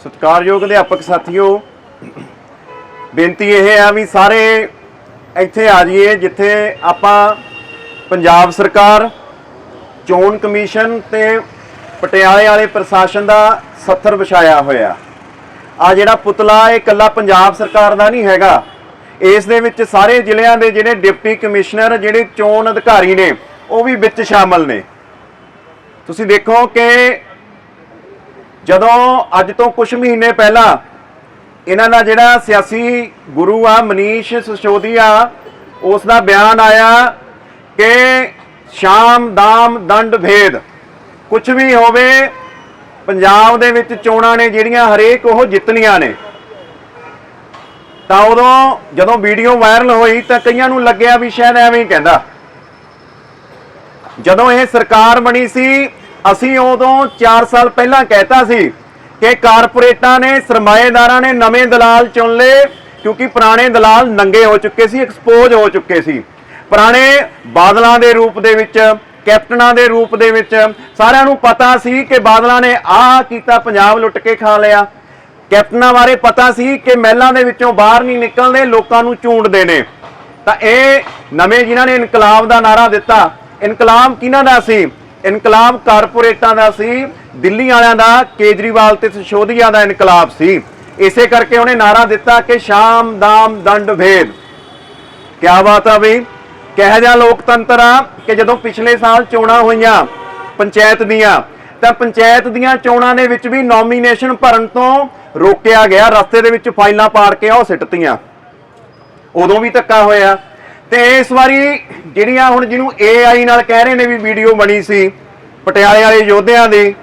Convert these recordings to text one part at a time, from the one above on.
ਸਤਿਕਾਰਯੋਗ ਅਧਿਆਪਕ ਸਾਥੀਓ, ਬੇਨਤੀ ਇਹ ਆ ਵੀ ਸਾਰੇ ਇੱਥੇ ਆ ਜਾਈਏ ਜਿੱਥੇ ਆਪਾਂ ਪੰਜਾਬ ਸਰਕਾਰ, ਚੋਣ ਕਮਿਸ਼ਨ ਤੇ ਪਟਿਆਲੇ ਵਾਲੇ ਪ੍ਰਸ਼ਾਸਨ ਦਾ ਸੱਥਰ ਵਿਛਾਇਆ ਹੋਇਆ। ਆ ਜਿਹੜਾ ਪੁਤਲਾ, ਇਹ ਇਕੱਲਾ ਪੰਜਾਬ ਸਰਕਾਰ ਦਾ ਨਹੀਂ ਹੈਗਾ। ਇਸ ਦੇ ਵਿੱਚ ਸਾਰੇ ਜ਼ਿਲ੍ਹਿਆਂ ਦੇ ਜਿਹੜੇ ਡਿਪਟੀ ਕਮਿਸ਼ਨਰ, ਜਿਹੜੇ ਚੋਣ ਅਧਿਕਾਰੀ ਨੇ, ਉਹ ਵੀ ਵਿੱਚ ਸ਼ਾਮਲ ਨੇ। ਤੁਸੀਂ ਦੇਖੋ ਕਿ ਜਦੋਂ ਅੱਜ ਤੋਂ ਕੁਝ ਮਹੀਨੇ ਪਹਿਲਾਂ ਇਹਨਾਂ ਦਾ ਜਿਹੜਾ ਸਿਆਸੀ ਗੁਰੂ ਆ, ਮਨੀਸ਼ ਸਸੋਦੀਆ ਉਸ ਦਾ ਬਿਆਨ ਆਇਆ ਕਿ ਸ਼ਾਮ, ਦਾਮ, ਦੰਡ, ਭੇਦ ਕੁਝ ਵੀ ਹੋਵੇ, ਪੰਜਾਬ ਦੇ ਵਿੱਚ ਚੋਣਾਂ ਨੇ ਜਿਹੜੀਆਂ ਹਰੇਕ ਉਹ ਜਿੱਤਣੀਆਂ ਨੇ। ਤਾਂ ਉਦੋਂ ਜਦੋਂ ਵੀਡੀਓ ਵਾਇਰਲ ਹੋਈ ਤਾਂ ਕਈਆਂ ਨੂੰ ਲੱਗਿਆ ਵੀ ਸ਼ਾਇਦ ਐਵੇਂ ਹੀ ਕਹਿੰਦਾ। ਜਦੋਂ ਇਹ ਸਰਕਾਰ ਬਣੀ ਸੀ ਅਸੀਂ ਉਦੋਂ 4 ਸਾਲ ਪਹਿਲਾਂ ਕਹਿਤਾ ਸੀ ਕਿ ਕਾਰਪੋਰੇਟਾਂ ਨੇ, ਸਰਮਾਏਦਾਰਾਂ ਨੇ ਨਵੇਂ ਦਲਾਲ ਚੁਣ ਲਏ ਕਿਉਂਕਿ ਪੁਰਾਣੇ ਦਲਾਲ ਨੰਗੇ ਹੋ ਚੁੱਕੇ ਸੀ ਐਕਸਪੋਜ਼ ਹੋ ਚੁੱਕੇ ਸੀ। ਪੁਰਾਣੇ ਬਾਦਲਾਂ ਦੇ ਰੂਪ ਦੇ ਵਿੱਚ, ਕੈਪਟਨਾਂ ਦੇ ਰੂਪ ਦੇ ਵਿੱਚ ਸਾਰਿਆਂ ਨੂੰ ਪਤਾ ਸੀ ਕਿ ਬਾਦਲਾਂ ਨੇ ਆਹ ਕੀਤਾ, ਪੰਜਾਬ ਲੁੱਟ ਕੇ ਖਾ ਲਿਆ। ਕੈਪਟਨਾਂ ਬਾਰੇ ਪਤਾ ਸੀ ਕਿ ਮਹਿਲਾਂ ਦੇ ਵਿੱਚੋਂ ਬਾਹਰ ਨਹੀਂ ਨਿਕਲਦੇ, ਲੋਕਾਂ ਨੂੰ ਚੂੰਡਦੇ ਨੇ। ਤਾਂ ਇਹ ਨਵੇਂ ਜਿਨ੍ਹਾਂ ਨੇ ਇਨਕਲਾਬ ਦਾ ਨਾਰਾ ਦਿੱਤਾ, ਇਨਕਲਾਬ ਕਿਹਨਾਂ ਦਾ ਸੀ? ਇਨਕਲਾਬ ਕਾਰਪੋਰੇਟਾਂ ਦਾ ਸੀ, ਦਿੱਲੀ ਵਾਲਿਆਂ ਦਾ, ਕੇਜਰੀਵਾਲ ਤੇ ਸਿਸੋਦੀਆ ਦਾ ਇਨਕਲਾਬ ਸੀ। ਇਸੇ ਕਰਕੇ ਉਹਨੇ ਨਾਰਾ ਦਿੱਤਾ ਕਿ ਸ਼ਾਮ, ਦਾਮ, ਦੰਡ, ਭੇਦ। ਕਿਆ ਬਾਤ ਆ ਬਈ। ਕਿਹੋ ਜਿਹਾ ਲੋਕਤੰਤਰ ਆ ਕਿ ਜਦੋਂ ਪਿਛਲੇ ਸਾਲ ਚੋਣਾਂ ਹੋਈਆਂ ਪੰਚਾਇਤ ਦੀਆਂ, ਤਾਂ ਪੰਚਾਇਤ ਦੀਆਂ ਚੋਣਾਂ ਦੇ ਵਿੱਚ ਵੀ ਨੋਮੀਨੇਸ਼ਨ ਭਰਨ ਤੋਂ ਰੋਕਿਆ ਗਿਆ, ਰਸਤੇ ਦੇ ਵਿੱਚ ਫਾਈਲਾਂ ਪਾੜ ਕੇ ਉਹ ਸਿੱਟਤੀਆਂ। ਉਦੋਂ ਵੀ ਧੱਕਾ ਹੋਇਆ। ਤੇ ਇਸ ਵਾਰੀ ਜਿਹੜੀਆਂ ਹੁਣ ਜਿਹਨੂੰ AI ਨਾਲ ਕਹਿ ਰਹੇ ਨੇ ਵੀ ਵੀਡੀਓ ਬਣੀ ਸੀ, ਪਟਿਆਲੇ ਵਾਲੇ ਯੋਧਿਆਂ ਦੀ,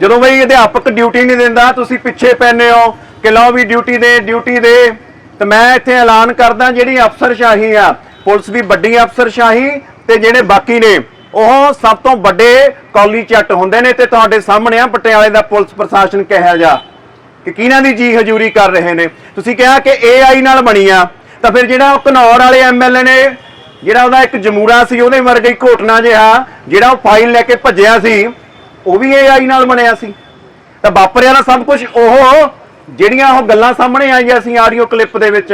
ਜਦੋਂ ਬਈ ਅਧਿਆਪਕ ਡਿਊਟੀ ਨਹੀਂ ਦਿੰਦਾ, ਤੁਸੀਂ ਪਿੱਛੇ ਪੈਨੇ ਹੋ ਕਿ ਲਓ ਵੀ ਡਿਊਟੀ ਦੇ ਡਿਊਟੀ ਦੇ। ਤੇ ਮੈਂ ਇੱਥੇ ਐਲਾਨ ਕਰਦਾ ਜਿਹੜੀ ਅਫਸਰਸ਼ਾਹੀ ਆ, ਪੁਲਿਸ ਦੀ ਵੱਡੀ ਅਫਸਰਸ਼ਾਹੀ ਤੇ ਜਿਹੜੇ ਬਾਕੀ ਨੇ, ਉਹ ਸਭ ਤੋਂ ਵੱਡੇ ਕੌਲੀ ਚੱਟ ਹੁੰਦੇ ਨੇ ਤੇ ਤੁਹਾਡੇ ਸਾਹਮਣੇ ਆ ਪਟਿਆਲੇ ਦਾ ਪੁਲਿਸ ਪ੍ਰਸ਼ਾਸਨ ਕਿਹਾ ਜਾ ਕਿ ਕਿਹਨਾਂ ਦੀ ਜੀ ਹਜ਼ੂਰੀ ਕਰ ਰਹੇ ਨੇ। ਤੁਸੀਂ ਕਿਹਾ ਕਿ AI ਨਾਲ ਬਣੀ ਆ ਤਾਂ ਫਿਰ ਜਿਹੜਾ ਉਹ ਘਨੌਰ ਵਾਲੇ ਐਮਐਲਏ ਨੇ, ਜਿਹੜਾ ਉਹਦਾ ਇੱਕ ਜਮੂਰਾ ਸੀ, ਉਹਦੇ ਵਰਗਾ ਹੀ ਘੋਟਣਾ ਜਿਹਾ, ਜਿਹੜਾ ਉਹ ਫਾਈਲ ਲੈ ਕੇ ਭੱਜਿਆ ਸੀ, ਉਹ ਵੀ AI ਨਾਲ ਬਣਿਆ ਸੀ। ਤਾਂ ਵਾਪਰਿਆ ਦਾ ਸਭ ਕੁਝ ਉਹ ਜਿਹੜੀਆਂ ਉਹ ਗੱਲਾਂ ਸਾਹਮਣੇ ਆਈਆਂ ਸੀ ਆਡੀਓ ਕਲਿੱਪ ਦੇ ਵਿੱਚ।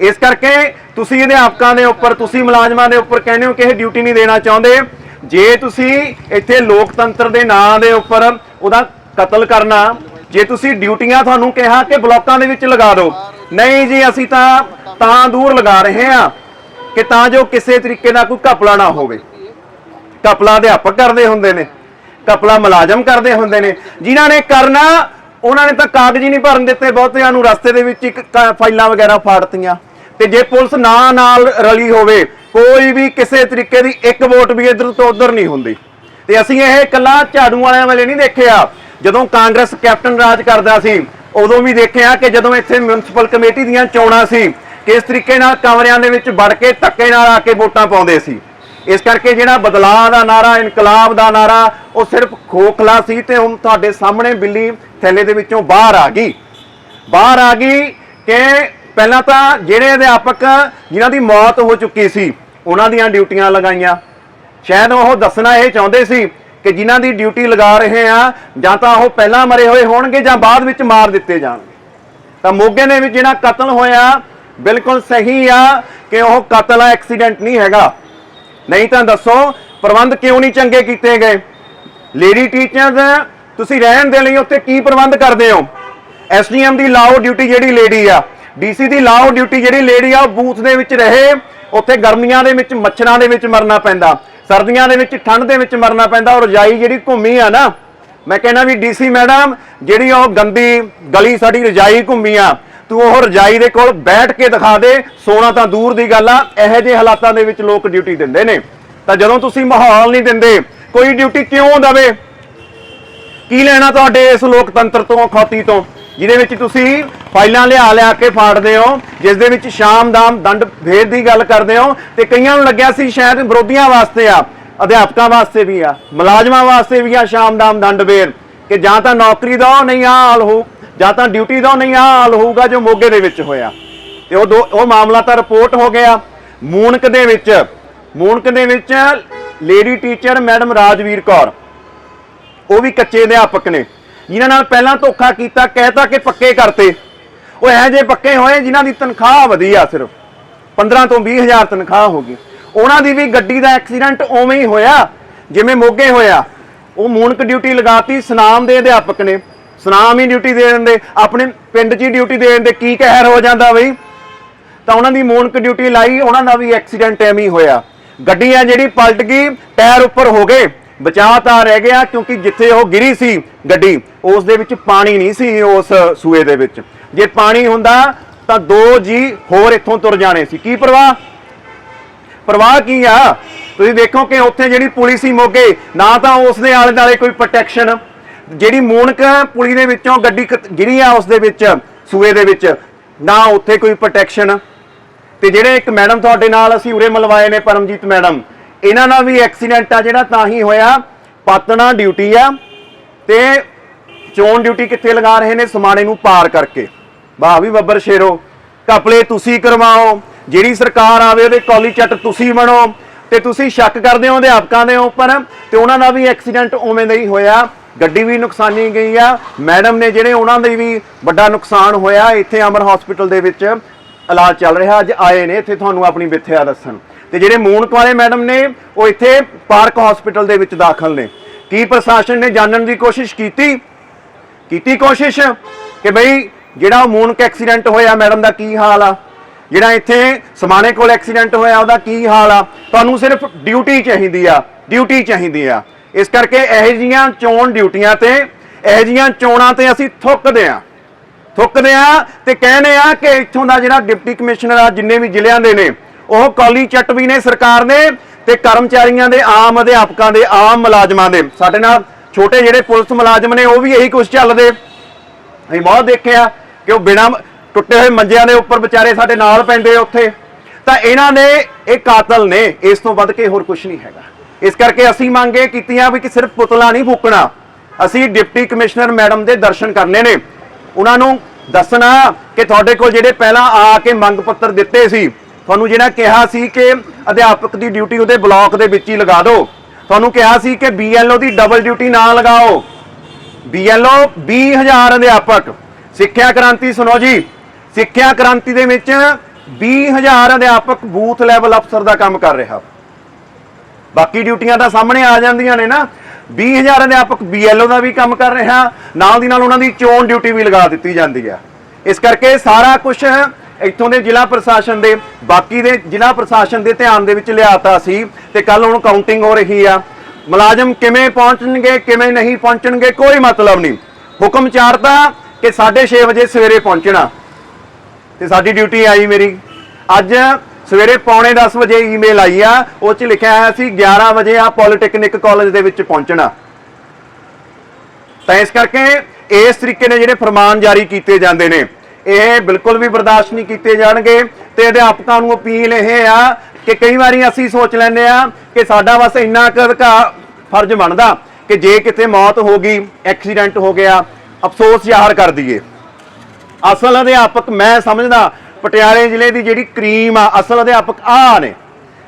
ਇਸ ਕਰਕੇ ਤੁਸੀਂ ਅਧਿਆਪਕਾਂ ਦੇ ਉੱਪਰ, ਤੁਸੀਂ ਮੁਲਾਜ਼ਮਾਂ ਦੇ ਉੱਪਰ ਕਹਿੰਦੇ ਹੋ ਕਿ ਇਹ ਡਿਊਟੀ ਨਹੀਂ ਦੇਣਾ ਚਾਹੁੰਦੇ। ਜੇ ਤੁਸੀਂ ਇੱਥੇ ਲੋਕਤੰਤਰ ਦੇ ਨਾਂ ਦੇ ਉੱਪਰ ਉਹਦਾ ਕਤਲ ਕਰਨਾ, ਜੇ ਤੁਸੀਂ ਡਿਊਟੀਆਂ ਤੁਹਾਨੂੰ ਕਿਹਾ ਕਿ ਬਲਾਕਾਂ ਦੇ ਵਿੱਚ ਲਗਾ ਦਿਓ, ਨਹੀਂ ਜੀ, ਅਸੀਂ ਤਾਂ ਤਾਂ ਦੂਰ ਲਗਾ ਰਹੇ ਹਾਂ ਕਿ ਤਾਂ ਜੋ ਕਿਸੇ ਤਰੀਕੇ ਨਾਲ ਕੋਈ ਘਪਲਾ ਨਾ ਹੋਵੇ। ਘਪਲਾ ਅਧਿਆਪਕ ਕਰਦੇ ਹੁੰਦੇ ਨੇ, ਘਪਲਾ ਮੁਲਾਜ਼ਮ ਕਰਦੇ ਹੁੰਦੇ ਨੇ। ਜਿਨ੍ਹਾਂ ਨੇ ਕਰਨਾ, ਉਹਨਾਂ ਨੇ ਤਾਂ ਕਾਗਜ਼ ਹੀ ਨਹੀਂ ਭਰਨ ਦਿੱਤੇ, ਬਹੁਤਿਆਂ ਨੂੰ ਰਸਤੇ ਦੇ ਵਿੱਚ ਇੱਕ ਫਾਈਲਾਂ ਵਗੈਰਾ ਫਾੜਤੀਆਂ। ਤੇ ਜੇ ਪੁਲਿਸ ਨਾ ਨਾਲ ਰਲੀ ਹੋਵੇ, ਕੋਈ ਵੀ ਕਿਸੇ ਤਰੀਕੇ ਦੀ ਇੱਕ ਵੋਟ ਵੀ ਇੱਧਰ ਤੋਂ ਉੱਧਰ ਨਹੀਂ ਹੁੰਦੀ। ਤੇ ਅਸੀਂ ਇਹ ਇਕੱਲਾ ਝਾੜੂ ਵਾਲਿਆਂ ਵਾਲੇ ਨਹੀਂ ਦੇਖਿਆ। ਜਦੋਂ ਕਾਂਗਰਸ ਕੈਪਟਨ ਰਾਜ ਕਰਦਾ ਸੀ, ਉਦੋਂ ਵੀ ਦੇਖਿਆ ਕਿ ਜਦੋਂ ਇੱਥੇ ਮਿਊਨਿਸਪਲ ਕਮੇਟੀ ਦੀਆਂ ਚੋਣਾਂ ਸੀ ਕਿਸ ਤਰੀਕੇ ਨਾਲ ਕਮਰਿਆਂ ਦੇ ਵਿੱਚ ਵੜ ਕੇ ਧੱਕੇ ਨਾਲ ਆ ਕੇ ਵੋਟਾਂ ਪਾਉਂਦੇ ਸੀ? ਇਸ ਕਰਕੇ ਜਿਹੜਾ ਬਦਲਾਅ ਦਾ ਨਾਰਾ, ਇਨਕਲਾਬ ਦਾ ਨਾਰਾ, ਉਹ ਸਿਰਫ ਖੋਖਲਾ ਸੀ ਤੇ ਹੁਣ ਤੁਹਾਡੇ ਸਾਹਮਣੇ ਬਿੱਲੀ ਥੈਲੇ ਦੇ ਵਿੱਚੋਂ ਬਾਹਰ ਆ ਗਈ। ਬਾਹਰ ਆ ਗਈ ਕਿ ਪਹਿਲਾਂ ਤਾਂ ਜਿਹੜੇ ਅਧਿਆਪਕ ਜਿਨ੍ਹਾਂ ਦੀ ਮੌਤ ਹੋ ਚੁੱਕੀ ਸੀ, ਉਹਨਾਂ ਦੀਆਂ ਡਿਊਟੀਆਂ ਲਗਾਈਆਂ। ਸ਼ਾਇਦ ਉਹ ਦੱਸਣਾ ਇਹ ਚਾਹੁੰਦੇ ਸੀ ਕਿ ਜਿਨ੍ਹਾਂ ਦੀ ਡਿਊਟੀ ਲਗਾ ਰਹੇ ਆ, ਜਾਂ ਤਾਂ ਉਹ ਪਹਿਲਾਂ ਮਰੇ ਹੋਏ ਹੋਣਗੇ ਜਾਂ ਬਾਅਦ ਵਿੱਚ ਮਾਰ ਦਿੱਤੇ ਜਾਣਗੇ। ਤਾਂ ਮੋਗੇ ਦੇ ਵਿੱਚ ਜਿਹੜਾ ਕਤਲ ਹੋਇਆ ਬਿਲਕੁਲ ਸਹੀ ਆ ਕਿ ਉਹ ਕਤਲ ਆ ਐਕਸੀਡੈਂਟ ਨਹੀਂ ਹੈਗਾ। ਨਹੀਂ ਤਾਂ ਦੱਸੋ, ਪ੍ਰਬੰਧ ਕਿਉਂ ਨਹੀਂ ਚੰਗੇ ਕੀਤੇ ਗਏ? ਲੇਡੀ ਟੀਚਰਸ ਤੁਸੀਂ ਰਹਿਣ ਦੇ ਲਈ ਉੱਥੇ ਕੀ ਪ੍ਰਬੰਧ ਕਰਦੇ ਹੋ? ਐਸਡੀਐਮ ਦੀ ਲਾਓ ਡਿਊਟੀ ਜਿਹੜੀ ਲੇਡੀ ਆ ਡੀਸੀ ਦੀ ਲਾਓ ਡਿਊਟੀ ਜਿਹੜੀ ਲੇਡੀ ਆ, ਉਹ ਬੂਥ ਦੇ ਵਿੱਚ ਰਹੇ, ਉੱਥੇ ਗਰਮੀਆਂ ਦੇ ਵਿੱਚ ਮੱਛਰਾਂ ਦੇ ਵਿੱਚ ਮਰਨਾ ਪੈਂਦਾ, ਸਰਦੀਆਂ ਦੇ ਵਿੱਚ ਠੰਡ ਦੇ ਵਿੱਚ ਮਰਨਾ ਪੈਂਦਾ, ਔਰ ਰਜਾਈ ਜਿਹੜੀ ਘੁੰਮੀ ਆ ਨਾ, ਮੈਂ ਕਹਿੰਦਾ ਵੀ ਡੀਸੀ ਮੈਡਮ ਜਿਹੜੀ ਉਹ ਗੰਦੀ ਗਲੀ ਸਾਡੀ ਰਜਾਈ ਘੁੰਮੀ ਆ ਤੂੰ ਉਹ ਰਜਾਈ ਦੇ ਕੋਲ ਬੈਠ ਕੇ ਦਿਖਾ ਦੇ, ਸੋਨਾ ਤਾਂ ਦੂਰ ਦੀ ਗੱਲ ਆ, ਇਹੋ ਜਿਹੇ ਹਾਲਾਤਾਂ ਦੇ ਵਿੱਚ ਲੋਕ ਡਿਊਟੀ ਦਿੰਦੇ ਨੇ। ਤਾਂ ਜਦੋਂ ਤੁਸੀਂ ਮਾਹੌਲ ਨਹੀਂ ਦਿੰਦੇ, ਕੋਈ ਡਿਊਟੀ ਕਿਉਂ ਦਵੇ? ਕੀ ਲੈਣਾ ਤੁਹਾਡੇ ਇਸ ਲੋਕਤੰਤਰ ਤੋਂ ਖਾਤੀ ਤੋਂ? ਜਿਹਦੇ ਵਿੱਚ ਤੁਸੀਂ ਫਾਈਲਾਂ ਲਿਆ ਲਿਆ ਕੇ ਫਾੜਦੇ ਹੋ, ਜਿਸ ਦੇ ਵਿੱਚ ਸ਼ਾਮ ਦਾਮ ਦੰਡ ਭੇਦ ਦੀ ਗੱਲ ਕਰਦੇ ਹੋ, ਤੇ ਕਈਆਂ ਨੂੰ ਲੱਗਿਆ ਸੀ ਸ਼ਾਇਦ ਵਿਰੋਧੀਆਂ ਵਾਸਤੇ ਆ, ਅਧਿਆਪਕਾਂ ਵਾਸਤੇ ਵੀ ਆ, ਮੁਲਾਜ਼ਮਾਂ ਵਾਸਤੇ ਵੀ ਆ ਸ਼ਾਮ ਦਾਮ ਦੰਡ ਭੇਦ ਕਿ ਜਾਂ ਤਾਂ ਨੌਕਰੀ ਦੋ ਨਹੀਂ ਆ, ਹਾਲ ਹੋ ਜਾਂ ਤਾਂ ਡਿਊਟੀ ਦੋ ਨਹੀਂ ਆ ਹਾਲ ਹੋਊਗਾ ਜੋ ਮੋਗੇ ਦੇ ਵਿੱਚ ਹੋਇਆ। ਤੇ ਉਹ ਦੋ ਉਹ ਮਾਮਲਾ ਤਾਂ ਰਿਪੋਰਟ ਹੋ ਗਿਆ। ਮੂਨਕ ਦੇ ਵਿੱਚ, ਮੂਨਕ ਦੇ ਵਿੱਚ lady teacher madam Rajveer Kaur. ਉਹ ਵੀ ਕੱਚੇ ਅਧਿਆਪਕ ਨੇ। ਜਿਨ੍ਹਾਂ ਨਾਲ ਪਹਿਲਾਂ ਧੋਖਾ ਕੀਤਾ ਕਹਿਤਾ ਕਿ ਪੱਕੇ ਕਰਤੇ। ਉਹ ਇਹੋ ਜਿਹੇ ਪੱਕੇ ਹੋਏ ਜਿਨ੍ਹਾਂ ਦੀ ਤਨਖਾਹ ਵਧੀ ਆ ਸਿਰਫ। 15 ਤੋਂ 20 ਹਜ਼ਾਰ ਤਨਖਾਹ ਹੋ ਗਈ। ਉਹਨਾਂ ਦੀ ਵੀ ਗੱਡੀ ਦਾ ਐਕਸੀਡੈਂਟ ਉਵੇਂ ਹੀ ਹੋਇਆ, ਜਿਵੇਂ ਮੋਗੇ ਹੋਇਆ। ਉਹ ਮੂਨਕ ਡਿਊਟੀ ਲਗਾਤੀ, ਸਨਾਮ ਦੇ ਅਧਿਆਪਕ ਨੇ। ਸੁਨਾਮ ਹੀ ਡਿਊਟੀ ਦੇ ਦਿੰਦੇ, ਆਪਣੇ ਪਿੰਡ 'ਚ ਹੀ ਡਿਊਟੀ ਦੇ ਦਿੰਦੇ, ਕੀ ਕਹਿਰ ਹੋ ਜਾਂਦਾ ਬਈ? ਤਾਂ ਉਹਨਾਂ ਦੀ ਮੋਨਕ ਡਿਊਟੀ ਲਾਈ, ਉਹਨਾਂ ਦਾ ਵੀ ਐਕਸੀਡੈਂਟ ਐਵੇਂ ਹੀ ਹੋਇਆ। ਗੱਡੀ ਆ ਜਿਹੜੀ ਪਲਟ ਗਈ, ਟਾਇਰ ਉੱਪਰ ਹੋ ਗਏ, ਬਚਾਅ ਤਾਂ ਰਹਿ ਗਿਆ ਕਿਉਂਕਿ ਜਿੱਥੇ ਉਹ ਗਿਰੀ ਸੀ ਗੱਡੀ, ਉਸ ਦੇ ਵਿੱਚ ਪਾਣੀ ਨਹੀਂ ਸੀ ਉਸ ਸੂਏ ਦੇ ਵਿੱਚ। ਜੇ ਪਾਣੀ ਹੁੰਦਾ ਤਾਂ ਦੋ ਜੀ ਹੋਰ ਇੱਥੋਂ ਤੁਰ ਜਾਣੇ ਸੀ। ਕੀ ਪ੍ਰਵਾਹ? ਪ੍ਰਵਾਹ ਕੀ ਆ? ਤੁਸੀਂ ਦੇਖੋ ਕਿ ਉੱਥੇ ਜਿਹੜੀ ਪੁਲਿਸ ਸੀ ਮੋਗੇ, ਨਾ ਤਾਂ ਉਸ ਦੇ ਆਲੇ ਦੁਆਲੇ ਕੋਈ ਪ੍ਰੋਟੈਕਸ਼ਨ ਜਿਹੜੀ ਮੂਨਕ ਪੁਲੀ ਦੇ ਵਿੱਚੋਂ ਗੱਡੀ ਕ- ਗਿਰੀ ਆ ਉਸ ਦੇ ਵਿੱਚ, ਸੂਏ ਦੇ ਵਿੱਚ, ਨਾ ਉੱਥੇ ਕੋਈ ਪ੍ਰੋਟੈਕਸ਼ਨ ਤੇ ਜਿਹੜੇ ਇੱਕ ਮੈਡਮ ਤੁਹਾਡੇ ਨਾਲ ਅਸੀਂ ਉਰੇ ਮਲਵਾਏ ਨੇ, ਪਰਮਜੀਤ ਮੈਡਮ ਇਹਨਾਂ ਨਾਲ ਵੀ ਐਕਸੀਡੈਂਟ ਆ, ਜਿਹੜਾ ਤਾਂ ਹੀ ਹੋਇਆ, ਪਾਤਣਾ ਡਿਊਟੀ ਆ, ਤੇ ਚੋਣ ਡਿਊਟੀ ਕਿੱਥੇ ਲਗਾ ਰਹੇ ਨੇ, ਸਮਾਣੇ ਨੂੰ ਪਾਰ ਕਰਕੇ। ਵਾਹ ਵੀ ਬੱਬਰ ਸ਼ੇਰੋ ਕਪਲੇ ਤੁਸੀਂ ਕਰਵਾਓ, ਜਿਹੜੀ ਸਰਕਾਰ ਆਵੇ, ਉਹਦੇ ਕੌਲੀ ਚੱਟ ਤੁਸੀਂ ਬਣੋ, ਤੇ ਤੁਸੀਂ ਸ਼ੱਕ ਕਰਦੇ ਹੋ ਅਧਿਆਪਕਾਂ ਦੇ ਉੱਪਰ ਤੇ ਉਹਨਾਂ ਦਾ ਵੀ ਐਕਸੀਡੈਂਟ ਉਵੇਂ ਦਾ ਹੀ ਹੋਇਆ। ਗੱਡੀ ਵੀ ਨੁਕਸਾਨੀ ਗਈ ਆ। ਮੈਡਮ ਨੇ ਜਿਹੜੇ ਉਹਨਾਂ ਦੇ ਵੀ ਵੱਡਾ ਨੁਕਸਾਨ ਹੋਇਆ ਇੱਥੇ ਅਮਰ ਹਸਪੀਟਲ ਦੇ ਵਿੱਚ, ਇਲਾਜ ਚੱਲ ਰਿਹਾ, ਅੱਜ ਆਏ ਨੇ, ਇੱਥੇ ਤੁਹਾਨੂੰ ਆਪਣੀ ਮਿੱਥਿਆ ਦੱਸਣ। ਤੇ ਜਿਹੜੇ ਮੂਨਕ ਵਾਲੇ ਮੈਡਮ ਨੇ, ਉਹ ਇੱਥੇ ਪਾਰਕ ਹਸਪੀਟਲ ਦੇ ਵਿੱਚ ਦਾਖਲ ਨੇ। ਕੀ ਪ੍ਰਸ਼ਾਸਨ ਨੇ ਜਾਣਨ ਦੀ ਕੋਸ਼ਿਸ਼ ਕੀਤੀ? ਕੀਤੀ ਕੋਸ਼ਿਸ਼ ਕਿ ਬਈ ਜਿਹੜਾ ਮੂਨਕ ਐਕਸੀਡੈਂਟ ਹੋਇਆ ਮੈਡਮ ਦਾ ਕੀ ਹਾਲ ਆ? ਜਿਹੜਾ ਇੱਥੇ ਸਮਾਣੇ ਕੋਲ ਐਕਸੀਡੈਂਟ ਹੋਇਆ, ਉਹਦਾ ਕੀ ਹਾਲ ਆ? ਤੁਹਾਨੂੰ ਸਿਰਫ ਡਿਊਟੀ ਚਾਹੀਦੀ ਆ ਡਿਊਟੀ ਚਾਹੀਦੀ ਆ। ਇਸ ਕਰਕੇ ਇਹੋ ਜੀਆਂ ਚੋਣ ਡਿਊਟੀਆਂ ਤੇ, ਇਹੋ ਜੀਆਂ ਚੋਣਾਂ ਤੇ ਅਸੀਂ ਥੁੱਕਦੇ ਆ ਥੁੱਕਦੇ ਆ ਤੇ ਕਹਿੰਦੇ ਆ ਕਿ ਇੱਥੋਂ ਦਾ ਜਿਹੜਾ ਡਿਪਟੀ ਕਮਿਸ਼ਨਰ ਆ, ਜਿੰਨੇ ਵੀ ਜ਼ਿਲ੍ਹਿਆਂ ਦੇ ਨੇ, ਉਹ ਕੌਲੀ ਚੱਟ ਵੀ ਨੇ, ਸਰਕਾਰ ਨੇ ਤੇ ਕਰਮਚਾਰੀਆਂ ਦੇ, ਆਮ ਅਧਿਆਪਕਾਂ ਦੇ, ਆਮ ਮੁਲਾਜ਼ਮਾਂ ਦੇ। ਸਾਡੇ ਨਾਲ ਛੋਟੇ ਜਿਹੜੇ ਪੁਲਿਸ ਮੁਲਾਜ਼ਮ ਨੇ, ਉਹ ਵੀ ਇਹੀ ਕੁਝ ਚੱਲਦੇ। ਅਸੀਂ ਬਹੁਤ ਦੇਖਿਆ ਕਿ ਉਹ ਬਿਨਾਂ ਟੁੱਟੇ ਹੋਏ ਮੰਜਿਆਂ ਦੇ ਉੱਪਰ ਵਿਚਾਰੇ ਸਾਡੇ ਨਾਲ ਪੈਂਦੇ ਆ ਉੱਥੇ। ਤਾਂ ਇਹਨਾਂ ਨੇ, ਇਹ ਕਾਤਲ ਨੇ, ਇਸ ਤੋਂ ਵੱਧ ਕੇ ਹੋਰ ਕੁਝ ਨਹੀਂ ਹੈਗਾ। ਇਸ ਕਰਕੇ ਅਸੀਂ ਮੰਗੇ ਕੀਤੀਆਂ ਵੀ ਕਿ ਸਿਰਫ ਪੁਤਲਾ ਨਹੀਂ ਫੂਕਣਾ। ਅਸੀਂ ਡਿਪਟੀ ਕਮਿਸ਼ਨਰ ਮੈਡਮ ਦੇ ਦਰਸ਼ਨ ਕਰਨੇ ਨੇ। ਉਹਨਾਂ ਨੂੰ ਦੱਸਣਾ ਕਿ ਤੁਹਾਡੇ ਕੋਲ ਜਿਹੜੇ ਪਹਿਲਾਂ ਆ ਕੇ ਮੰਗ ਪੱਤਰ ਦਿੱਤੇ ਸੀ, ਤੁਹਾਨੂੰ ਜਿਹੜਾ ਕਿਹਾ ਸੀ ਕਿ ਅਧਿਆਪਕ ਦੀ ਡਿਊਟੀ ਉਹਦੇ ਬਲਾਕ ਦੇ ਵਿੱਚ ਹੀ ਲਗਾ ਦਿਓ। ਤੁਹਾਨੂੰ ਕਿਹਾ ਸੀ ਕਿ ਬੀਐਲਓ ਦੀ ਡਬਲ ਡਿਊਟੀ ਨਾ ਲਗਾਓ। ਬੀਐਲਓ 20000 ਅਧਿਆਪਕ। ਸਿੱਖਿਆ ਕ੍ਰਾਂਤੀ ਸੁਣੋ ਜੀ। ਸਿੱਖਿਆ ਕ੍ਰਾਂਤੀ ਦੇ ਵਿੱਚ 20000 ਅਧਿਆਪਕ ਬੂਥ ਲੈਵਲ ਅਫਸਰ ਦਾ ਕੰਮ ਕਰ ਰਿਹਾ। ਬਾਕੀ ਡਿਊਟੀਆਂ ਤਾਂ ਸਾਹਮਣੇ ਆ ਜਾਂਦੀਆਂ ਨੇ ਨਾ। 20000 ਅਧਿਆਪਕ ਬੀਐਲਓ ਦਾ ਵੀ ਕੰਮ ਕਰ ਰਿਹਾ, ਨਾਲ ਦੀ ਨਾਲ ਉਹਨਾਂ ਦੀ ਚੋਣ ਡਿਊਟੀ ਵੀ ਲਗਾ ਦਿੱਤੀ ਜਾਂਦੀ ਆ। ਇਸ ਕਰਕੇ ਸਾਰਾ ਕੁਝ ਇੱਥੋਂ ਦੇ ਜ਼ਿਲ੍ਹਾ ਪ੍ਰਸ਼ਾਸਨ ਦੇ, ਬਾਕੀ ਦੇ ਜ਼ਿਲ੍ਹਾ ਪ੍ਰਸ਼ਾਸਨ ਦੇ ਧਿਆਨ ਦੇ ਵਿੱਚ ਲਿਆਤਾ ਸੀ ਤੇ ਕੱਲ ਹੁਣ ਕਾਊਂਟਿੰਗ ਹੋ ਰਹੀ ਆ। ਮੁਲਾਜ਼ਮ ਕਿਵੇਂ ਪਹੁੰਚਣਗੇ, ਕਿਵੇਂ ਨਹੀਂ ਪਹੁੰਚਣਗੇ, ਕੋਈ ਮਤਲਬ ਨਹੀਂ। ਹੁਕਮ ਚਾਰਤਾ ਕਿ 6:30 ਵਜੇ ਸਵੇਰੇ ਪਹੁੰਚਣਾ। ਤੇ ਸਾਡੀ ਡਿਊਟੀ ਆਈ ਮੇਰੀ। ਅੱਜ ਸਵੇਰੇ ਪੌਣੇ 10 ਵਜੇ ਈਮੇਲ ਆਈ ਆ, ਉਹ ਚ ਲਿਖਿਆ ਹੋਇਆ ਸੀ 11 ਵਜੇ ਆ ਪੋਲੀਟੈਕਨਿਕ ਕਾਲਜ ਦੇ ਵਿੱਚ ਪਹੁੰਚਣਾ। ਤਾਂ ਇਸ ਕਰਕੇ ਇਸ ਤਰੀਕੇ ਨਾਲ ਜਿਹੜੇ ਫਰਮਾਨ ਜਾਰੀ ਕੀਤੇ ਜਾਂਦੇ ਨੇ, ਇਹ ਬਿਲਕੁਲ ਵੀ ਬਰਦਾਸ਼ਤ ਨਹੀਂ ਕੀਤੇ ਜਾਣਗੇ ਤੇ ਅਧਿਆਪਕਾਂ ਨੂੰ ਅਪੀਲ ਇਹ ਆ ਕਿ ਕਈ ਵਾਰੀ ਅਸੀਂ ਸੋਚ ਲੈਂਦੇ ਆ ਕਿ ਸਾਡਾ ਬਸ ਇੰਨਾ ਕੁ ਅਧਿਕਾਰ ਫਰਜ਼ ਬਣਦਾ ਕਿ ਜੇ ਕਿਤੇ ਮੌਤ ਹੋ ਗਈ, ਐਕਸੀਡੈਂਟ ਹੋ ਗਿਆ, ਅਫਸੋਸ ਜ਼ਾਹਰ ਕਰ ਦਈਏ। ਅਸਲ ਅਧਿਆਪਕ ਮੈਂ ਸਮਝਦਾ ਪਟਿਆਲੇ ਜ਼ਿਲ੍ਹੇ ਦੀ ਜਿਹੜੀ ਕਰੀਮ ਆ, ਅਸਲ ਅਧਿਆਪਕ ਆ ਨੇ।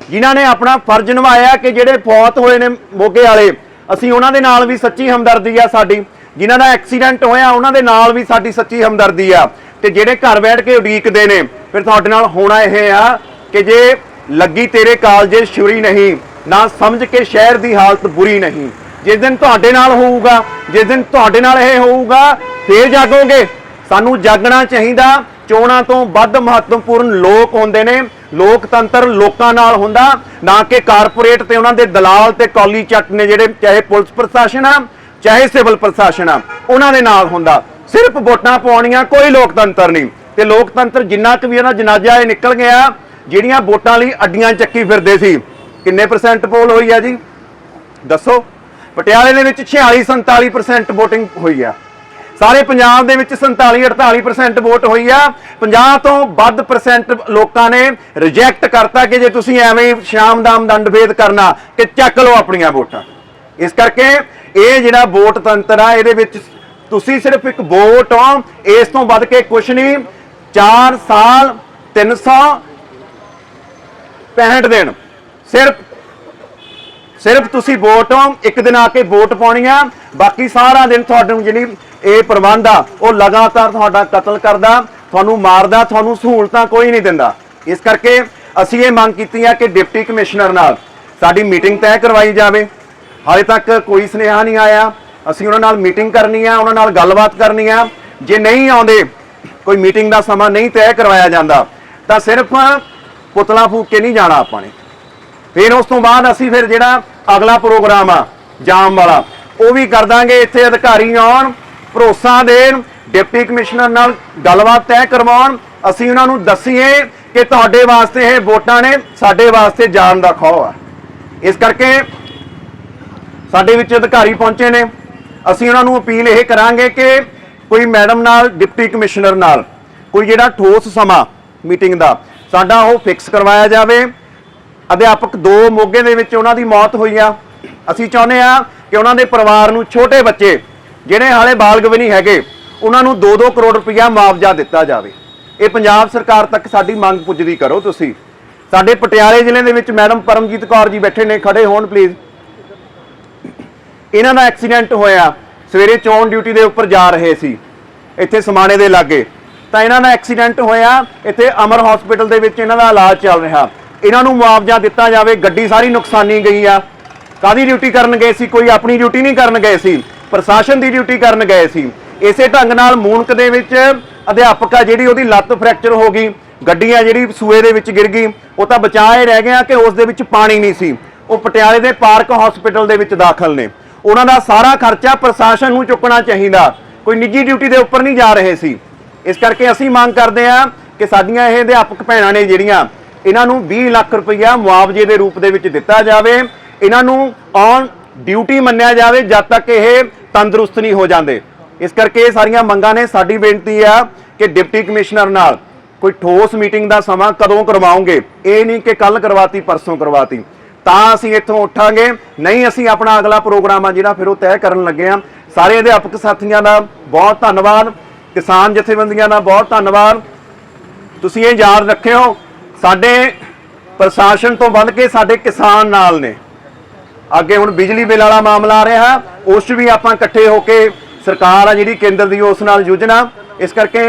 ਜਿਨ੍ਹਾਂ ਨੇ ਆਪਣਾ ਫਰਜ਼ ਨਿਭਾਇਆ ਕਿ ਜਿਹੜੇ ਫੌਤ ਹੋਏ ਨੇ ਮੋਗੇ ਵਾਲੇ, ਅਸੀਂ ਉਹਨਾਂ ਦੇ ਨਾਲ ਵੀ ਸੱਚੀ ਹਮਦਰਦੀ ਆ ਸਾਡੀ। ਜਿਨ੍ਹਾਂ ਦਾ ਐਕਸੀਡੈਂਟ ਹੋਇਆ, ਉਹਨਾਂ ਦੇ ਨਾਲ ਵੀ ਸਾਡੀ ਸੱਚੀ ਹਮਦਰਦੀ ਆ। ਤੇ ਜਿਹੜੇ ਘਰ ਬੈਠ ਕੇ ਉਡੀਕਦੇ ਨੇ, ਫਿਰ ਤੁਹਾਡੇ ਨਾਲ ਹੋਣਾ ਇਹ ਆ ਕਿ ਜੇ ਲੱਗੀ ਤੇਰੇ ਕਾਲਜੇ ਛੁਰੀ ਨਹੀਂ, ਨਾ ਸਮਝ ਕੇ ਸ਼ਹਿਰ ਦੀ ਹਾਲਤ ਬੁਰੀ ਨਹੀਂ। ਜਿਸ ਦਿਨ ਤੁਹਾਡੇ ਨਾਲ ਹੋਊਗਾ, ਜਿਸ ਦਿਨ ਤੁਹਾਡੇ ਨਾਲ ਇਹ ਹੋਊਗਾ, ਫੇਰ ਜਾਗੋਗੇ। ਸਾਨੂੰ ਜਾਗਣਾ ਚਾਹੀਦਾ ਚੋਣਾਂ ਤੋਂ ਵੱਧ ਮਹੱਤਵਪੂਰਨ ਲੋਕ ਹੁੰਦੇ ਨੇ। ਲੋਕਤੰਤਰ ਲੋਕਾਂ ਨਾਲ ਹੁੰਦਾ, ਨਾ ਕਿ ਕਾਰਪੋਰੇਟ ਤੇ ਉਹਨਾਂ ਦੇ ਦਲਾਲ ਤੇ ਕੌਲੀ ਚੱਟ ਨੇ ਜਿਹੜੇ, ਚਾਹੇ ਪੁਲਿਸ ਪ੍ਰਸ਼ਾਸਨ ਆ, ਚਾਹੇ ਸਿਵਲ ਪ੍ਰਸ਼ਾਸਨ ਆ, ਉਹਨਾਂ ਦੇ ਨਾਲ ਹੁੰਦਾ। ਸਿਰਫ ਵੋਟਾਂ ਪਾਉਣੀਆਂ ਕੋਈ ਲੋਕਤੰਤਰ ਨਹੀਂ। ਤੇ ਲੋਕਤੰਤਰ ਜਿੰਨਾ ਕੁ ਵੀ ਉਹਨਾਂ ਜਨਾਜ਼ਾ ਇਹ ਨਿਕਲ ਗਿਆ, ਜਿਹੜੀਆਂ ਵੋਟਾਂ ਲਈ ਅੱਡੀਆਂ ਚੱਕੀ ਫਿਰਦੇ ਸੀ। ਕਿੰਨੇ ਪਰਸੈਂਟ ਪੋਲ ਹੋਈ ਆ ਜੀ? ਦੱਸੋ। ਪਟਿਆਲੇ ਦੇ ਵਿੱਚ 46 47% VOTING ਹੋਈ ਆ। ਸਾਰੇ ਪੰਜਾਬ ਦੇ ਵਿੱਚ 47 48% ਵੋਟ ਹੋਈ ਆ। 50 ਤੋਂ ਵੱਧ ਪਰਸੈਂਟ ਲੋਕਾਂ ਨੇ ਰਿਜੈਕਟ ਕਰਤਾ ਕਿ ਜੇ ਤੁਸੀਂ ਐਵੇਂ ਸ਼ਾਮ ਦਾਮ ਦੰਡ ਭੇਦ ਕਰਨਾ ਕਿ ਚੱਕ ਲਓ ਆਪਣੀਆਂ ਵੋਟਾਂ। ਇਸ ਕਰਕੇ ਇਹ ਜਿਹੜਾ ਵੋਟ ਤੰਤਰ ਆ, ਇਹਦੇ ਵਿੱਚ ਤੁਸੀਂ ਸਿਰਫ ਇੱਕ ਵੋਟ ਹੋ। ਇਸ ਤੋਂ ਵੱਧ ਕੇ ਕੁਝ ਨਹੀਂ 4 ਸਾਲ 300 65 ਦਿਨ। ਸਿਰਫ ਸਿਰਫ ਤੁਸੀਂ ਵੋਟ ਹੋ, ਇੱਕ ਦਿਨ ਆ ਕੇ ਵੋਟ ਪਾਉਣੀ ਆ। ਬਾਕੀ ਸਾਰਾ ਦਿਨ ਤੁਹਾਨੂੰ ਜਿਹੜੀ ਇਹ ਪ੍ਰਬੰਧ ਆ, ਉਹ ਲਗਾਤਾਰ ਤੁਹਾਡਾ ਕਤਲ ਕਰਦਾ, ਤੁਹਾਨੂੰ ਮਾਰਦਾ, ਤੁਹਾਨੂੰ ਸਹੂਲਤਾਂ ਕੋਈ ਨਹੀਂ ਦਿੰਦਾ। ਇਸ ਕਰਕੇ ਅਸੀਂ ਇਹ ਮੰਗ ਕੀਤੀ ਆ ਕਿ ਡਿਪਟੀ ਕਮਿਸ਼ਨਰ ਨਾਲ ਸਾਡੀ ਮੀਟਿੰਗ ਤੈਅ ਕਰਵਾਈ ਜਾਵੇ। ਹਾਲੇ ਤੱਕ ਕੋਈ ਸੁਨੇਹਾ ਨਹੀਂ ਆਇਆ। ਅਸੀਂ ਉਹਨਾਂ ਨਾਲ ਮੀਟਿੰਗ ਕਰਨੀ ਆ, ਉਹਨਾਂ ਨਾਲ ਗੱਲਬਾਤ ਕਰਨੀ ਆ। ਜੇ ਨਹੀਂ ਆਉਂਦੇ, ਕੋਈ ਮੀਟਿੰਗ ਦਾ ਸਮਾਂ ਨਹੀਂ ਤੈਅ ਕਰਵਾਇਆ ਜਾਂਦਾ, ਤਾਂ ਸਿਰਫ ਪੁਤਲਾ ਫੂਕ ਕੇ ਨਹੀਂ ਜਾਣਾ ਆਪਾਂ ਨੇ। ਫਿਰ ਉਸ ਤੋਂ ਬਾਅਦ ਅਸੀਂ ਫਿਰ ਜਿਹੜਾ ਅਗਲਾ ਪ੍ਰੋਗਰਾਮ ਆ, ਜਾਮ ਵਾਲਾ, ਉਹ ਵੀ ਕਰ ਦਾਂਗੇ। ਇੱਥੇ ਅਧਿਕਾਰੀ ਆਉਣ ਭਰੋਸਾ ਦੇਣ, ਡਿਪਟੀ ਕਮਿਸ਼ਨਰ ਨਾਲ ਗੱਲਬਾਤ ਤੈਅ ਕਰਵਾਉਣ, ਅਸੀਂ ਉਹਨਾਂ ਨੂੰ ਦੱਸੀਏ ਕਿ ਤੁਹਾਡੇ ਵਾਸਤੇ ਇਹ ਵੋਟਾਂ ਨੇ, ਸਾਡੇ ਵਾਸਤੇ ਜਾਨ ਦਾ ਖੌਅ ਆ। ਇਸ ਕਰਕੇ ਸਾਡੇ ਵਿੱਚ ਅਧਿਕਾਰੀ ਪਹੁੰਚੇ ਨੇ। ਅਸੀਂ ਉਹਨਾਂ ਨੂੰ ਅਪੀਲ ਇਹ ਕਰਾਂਗੇ ਕਿ ਕੋਈ ਮੈਡਮ ਨਾਲ, ਡਿਪਟੀ ਕਮਿਸ਼ਨਰ ਨਾਲ, ਕੋਈ ਜਿਹੜਾ ਠੋਸ ਸਮਾਂ ਮੀਟਿੰਗ ਦਾ, ਸਾਡਾ ਉਹ ਫਿਕਸ ਕਰਵਾਇਆ ਜਾਵੇ। ਅਧਿਆਪਕ ਦੋ ਮੋਗੇ ਦੇ ਵਿੱਚ ਉਹਨਾਂ ਦੀ ਮੌਤ ਹੋਈ ਆ। ਅਸੀਂ ਚਾਹੁੰਦੇ ਆ ਕਿ ਉਹਨਾਂ ਦੇ ਪਰਿਵਾਰ ਨੂੰ ਛੋਟੇ ਬੱਚੇ ਜਿਹੜੇ ਹਾਲੇ ਬਾਲਗ ਵੀ ਨਹੀਂ ਹੈਗੇ, ਉਹਨਾਂ ਨੂੰ 2-2 ਕਰੋੜ ਰੁਪਇਆ ਮੁਆਵਜ਼ਾ ਦਿੱਤਾ ਜਾਵੇ। ਇਹ ਪੰਜਾਬ ਸਰਕਾਰ ਤੱਕ ਸਾਡੀ ਮੰਗ ਪੁੱਜਦੀ ਕਰੋ ਤੁਸੀਂ। ਸਾਡੇ ਪਟਿਆਲੇ ਜ਼ਿਲ੍ਹੇ ਦੇ ਵਿੱਚ ਮੈਡਮ ਪਰਮਜੀਤ ਕੌਰ ਜੀ ਬੈਠੇ ਨੇ, ਖੜੇ ਹੋਣ ਪਲੀਜ਼ ਇਹਨਾਂ ਦਾ ਐਕਸੀਡੈਂਟ ਹੋਇਆ, ਸਵੇਰੇ ਚੋਣ ਡਿਊਟੀ ਦੇ ਉੱਪਰ ਜਾ ਰਹੇ ਸੀ, ਇੱਥੇ ਸਮਾਣੇ ਦੇ ਲਾਗੇ। ਤਾਂ ਇਹਨਾਂ ਦਾ ਐਕਸੀਡੈਂਟ ਹੋਇਆ, ਇੱਥੇ ਅਮਰ ਹਸਪੀਟਲ ਦੇ ਵਿੱਚ ਇਹਨਾਂ ਦਾ ਇਲਾਜ ਚੱਲ ਰਿਹਾ। ਇਹਨਾਂ ਨੂੰ ਮੁਆਵਜ਼ਾ ਦਿੱਤਾ ਜਾਵੇ, ਗੱਡੀ ਸਾਰੀ ਨੁਕਸਾਨੀ ਗਈ ਆ। ਕਾਦੀ ਡਿਊਟੀ ਕਰਨ ਗਏ ਸੀ? ਕੋਈ ਆਪਣੀ ਡਿਊਟੀ ਨਹੀਂ ਕਰਨ ਗਏ ਸੀ। ਪ੍ਰਸ਼ਾਸਨ ਦੀ ਡਿਊਟੀ ਕਰਨ ਗਏ ਸੀ। ਇਸੇ ਢੰਗ ਨਾਲ ਮੂਨਕ ਦੇ ਵਿੱਚ ਅਧਿਆਪਕ ਆ ਜਿਹੜੀ ਉਹਦੀ ਲੱਤ ਫ੍ਰੈਕਚਰ ਹੋ ਗਈ, ਗੱਡੀਆਂ ਜਿਹੜੀ ਸੂਏ ਦੇ ਵਿੱਚ ਗਿਰ ਗਈ, ਉਹ ਤਾਂ ਬਚਾਏ ਰਹਿ ਗਿਆ ਕਿ ਉਸ ਦੇ ਵਿੱਚ ਪਾਣੀ ਨਹੀਂ ਸੀ। ਉਹ ਪਟਿਆਲੇ ਦੇ ਪਾਰਕ ਹਸਪੀਟਲ ਦੇ ਵਿੱਚ ਦਾਖਲ ਨੇ। ਉਹਨਾਂ ਦਾ ਸਾਰਾ ਖਰਚਾ ਪ੍ਰਸ਼ਾਸਨ ਨੂੰ ਚੁੱਕਣਾ ਚਾਹੀਦਾ। ਕੋਈ ਨਿੱਜੀ ਡਿਊਟੀ ਦੇ ਉੱਪਰ ਨਹੀਂ ਜਾ ਰਹੇ ਸੀ। ਇਸ ਕਰਕੇ ਅਸੀਂ ਮੰਗ ਕਰਦੇ ਹਾਂ ਕਿ ਸਾਡੀਆਂ ਇਹ ਅਧਿਆਪਕ ਭੈਣਾਂ ਨੇ ਜਿਹੜੀਆਂ ਇਹਨਾਂ ਨੂੰ 20 ਲੱਖ ਰੁਪਈਆ ਮੁਆਵਜ਼ੇ ਦੇ ਰੂਪ ਦੇ ਵਿੱਚ ਦਿੱਤਾ ਜਾਵੇ। ਇਹਨਾਂ ਨੂੰ ਔਨ ਡਿਊਟੀ ਮੰਨਿਆ ਜਾਵੇ, ਜਦ ਤੱਕ ਇਹ ਤੰਦਰੁਸਤ ਨਹੀਂ ਹੋ ਜਾਂਦੇ। ਇਸ ਕਰਕੇ ਇਹ ਸਾਰੀਆਂ ਮੰਗਾਂ ਨੇ, ਸਾਡੀ ਬੇਨਤੀ ਆ ਕਿ ਡਿਪਟੀ ਕਮਿਸ਼ਨਰ ਨਾਲ ਕੋਈ ਠੋਸ ਮੀਟਿੰਗ ਦਾ ਸਮਾਂ ਕਦੋਂ ਕਰਵਾਉਂਗੇ? ਇਹ ਨਹੀਂ ਕਿ ਕੱਲ ਕਰਵਾਤੀ, ਪਰਸੋਂ ਕਰਵਾਤੀ। ਤਾਂ ਅਸੀਂ ਇੱਥੋਂ ਉੱਠਾਂਗੇ। ਨਹੀਂ, ਅਸੀਂ ਆਪਣਾ ਅਗਲਾ ਪ੍ਰੋਗਰਾਮ ਆ ਜਿਹੜਾ ਫਿਰ ਉਹ ਤੈਅ ਕਰਨ ਲੱਗੇ ਆ। ਸਾਰੇ ਅਧਿਆਪਕ ਸਾਥੀਆਂ ਦਾ ਬਹੁਤ ਧੰਨਵਾਦ। ਕਿਸਾਨ ਜਥੇਬੰਦੀਆਂ ਦਾ ਬਹੁਤ ਧੰਨਵਾਦ। ਤੁਸੀਂ ਇਹ ਯਾਦ ਰੱਖਿਓ, ਸਾਡੇ ਪ੍ਰਸ਼ਾਸਨ ਤੋਂ ਵੱਧ ਕੇ ਸਾਡੇ ਕਿਸਾਨ ਨਾਲ ਨੇ। ਅੱਗੇ ਹੁਣ ਬਿਜਲੀ ਬਿੱਲ ਵਾਲਾ ਮਾਮਲਾ ਆ ਰਿਹਾ। ਉਸ 'ਚ ਵੀ ਆਪਾਂ ਇਕੱਠੇ ਹੋ ਕੇ ਸਰਕਾਰ ਆ ਜਿਹੜੀ ਕੇਂਦਰ ਦੀ ਉਸ ਨਾਲ ਜੂਝਣਾ। ਇਸ ਕਰਕੇ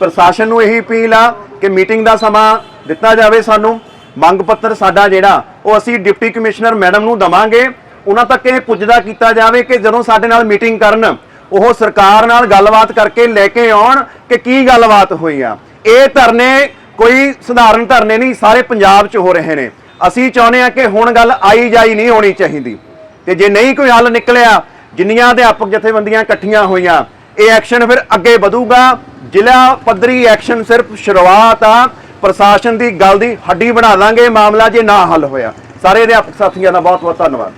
ਪ੍ਰਸ਼ਾਸਨ ਨੂੰ ਇਹੀ ਅਪੀਲ ਆ ਕਿ ਮੀਟਿੰਗ ਦਾ ਸਮਾਂ ਦਿੱਤਾ ਜਾਵੇ ਸਾਨੂੰ। ਮੰਗ ਪੱਤਰ ਸਾਡਾ ਜਿਹੜਾ, ਉਹ ਅਸੀਂ ਡਿਪਟੀ ਕਮਿਸ਼ਨਰ ਮੈਡਮ ਨੂੰ ਦਵਾਂਗੇ। ਉਹਨਾਂ ਤੱਕ ਇਹ ਪੁੱਜਦਾ ਕੀਤਾ ਜਾਵੇ ਕਿ ਜਦੋਂ ਸਾਡੇ ਨਾਲ ਮੀਟਿੰਗ ਕਰਨ, ਉਹ ਸਰਕਾਰ ਨਾਲ ਗੱਲਬਾਤ ਕਰਕੇ ਲੈ ਕੇ ਆਉਣ ਕਿ ਕੀ ਗੱਲਬਾਤ ਹੋਈ ਆ। ਇਹ ਧਰਨੇ ਕੋਈ ਸਧਾਰਨ ਧਰਨੇ ਨਹੀਂ, ਸਾਰੇ ਪੰਜਾਬ 'ਚ ਹੋ ਰਹੇ ਨੇ। ਅਸੀਂ ਚਾਹੁੰਦੇ ਆ ਕਿ ਹੁਣ ਗੱਲ ਆਈ ਜਾਈ ਨਹੀਂ ਹੋਣੀ ਚਾਹੀਦੀ। ਤੇ ਜੇ ਨਹੀਂ ਕੋਈ ਹੱਲ ਨਿਕਲਿਆ, ਜਿੰਨੀਆਂ ਅਧਿਆਪਕ ਜਥੇਬੰਦੀਆਂ ਇਕੱਠੀਆਂ ਹੋਈਆਂ, ਇਹ ਐਕਸ਼ਨ ਫਿਰ ਅੱਗੇ ਵਧੂਗਾ। ਜ਼ਿਲ੍ਹਾ ਪੱਧਰੀ ਐਕਸ਼ਨ ਸਿਰਫ ਸ਼ੁਰੂਆਤ ਆ। ਪ੍ਰਸ਼ਾਸਨ ਦੀ ਗੱਲ ਦੀ ਹੱਡੀ ਬਣਾ ਲਾਂਗੇ। ਮਾਮਲਾ ਜੇ ਨਾ ਹੱਲ ਹੋਇਆ। ਸਾਰੇ ਅਧਿਆਪਕ ਸਾਥੀਆਂ ਦਾ ਬਹੁਤ ਬਹੁਤ ਧੰਨਵਾਦ।